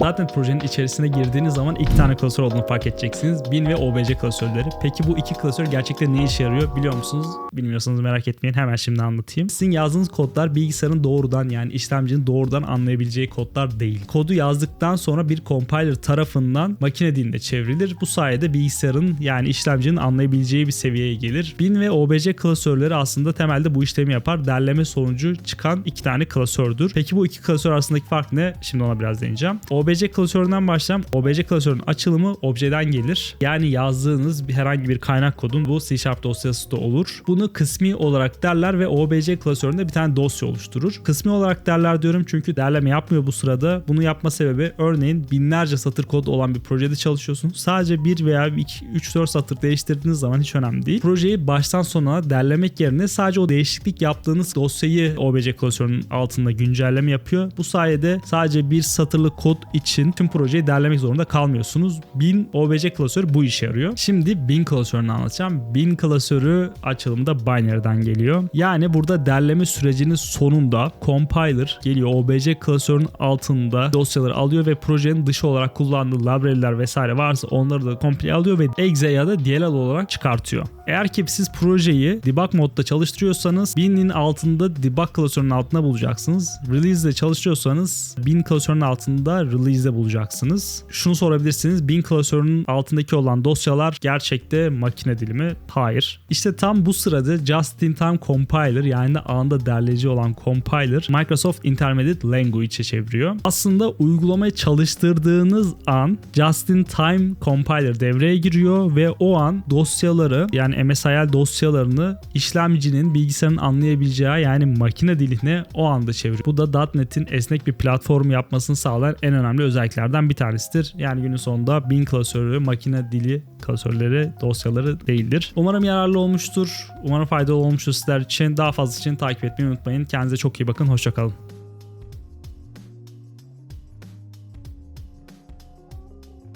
Zaten projenin içerisine girdiğiniz zaman iki tane klasör olduğunu fark edeceksiniz. Bin ve OBC klasörleri. Peki bu iki klasör gerçekten ne işe yarıyor biliyor musunuz? Bilmiyorsanız merak etmeyin hemen şimdi anlatayım. Sizin yazdığınız kodlar bilgisayarın doğrudan yani işlemcinin doğrudan anlayabileceği kodlar değil. Kodu yazdıktan sonra bir compiler tarafından makine diline çevrilir. Bu sayede bilgisayarın yani işlemcinin anlayabileceği bir seviyeye gelir. Bin ve OBC klasörleri aslında temelde bu işlemi yapar. Derleme sonucu çıkan iki tane klasördür. Peki bu iki klasör arasındaki fark ne? Şimdi ona biraz değineceğim. OBC klasöründen başlayalım. OBC klasörünün açılımı objeden gelir. Yani yazdığınız herhangi bir kaynak kodun bu C Sharp dosyası da olur. Bunu kısmi olarak derler ve OBC klasöründe bir tane dosya oluşturur. Kısmi olarak derler diyorum çünkü derleme yapmıyor bu sırada. Bunu yapma sebebi örneğin binlerce satır kod olan bir projede çalışıyorsunuz. Sadece bir veya 3-4 satır değiştirdiğiniz zaman hiç önemli değil. Projeyi baştan sona derlemek yerine sadece o değişiklik yaptığınız dosyayı OBC klasörünün altında güncelleme yapıyor. Bu sayede sadece bir satırlık kod için tüm projeyi derlemek zorunda kalmıyorsunuz. Bin OBC klasörü bu işe yarıyor. Şimdi bin klasörünü anlatacağım. Bin klasörü açılımda binary'den geliyor. Yani burada derleme sürecinin sonunda compiler geliyor OBC klasörünün altında dosyaları alıyor ve projenin dışı olarak kullandığı library'ler vesaire varsa onları da komple alıyor ve exe ya da DLL olarak çıkartıyor. Eğer ki siz projeyi debug modda çalıştırıyorsanız bin'in altında debug klasörünün altında bulacaksınız. Release'de çalıştırıyorsanız bin klasörünün altında release'de bulacaksınız. Şunu sorabilirsiniz. Bin klasörünün altındaki olan dosyalar gerçekte makine dili mi? Hayır. İşte tam bu sırada Just in Time Compiler yani anında derleyici olan compiler Microsoft Intermediate Language'e çeviriyor. Aslında uygulamayı çalıştırdığınız an Just in Time Compiler devreye giriyor ve o an dosyaları yani MSIL dosyalarını işlemcinin bilgisayarın anlayabileceği yani makine diline o anda çeviriyor. Bu da .NET'in esnek bir platform yapmasını sağlayan en önemli özelliklerden bir tanesidir. Yani günün sonunda bin klasörü makine dili klasörleri dosyaları değildir. Umarım yararlı olmuştur. Umarım faydalı olmuştur sizler için. Daha fazla için takip etmeyi unutmayın. Kendinize çok iyi bakın. Hoşçakalın.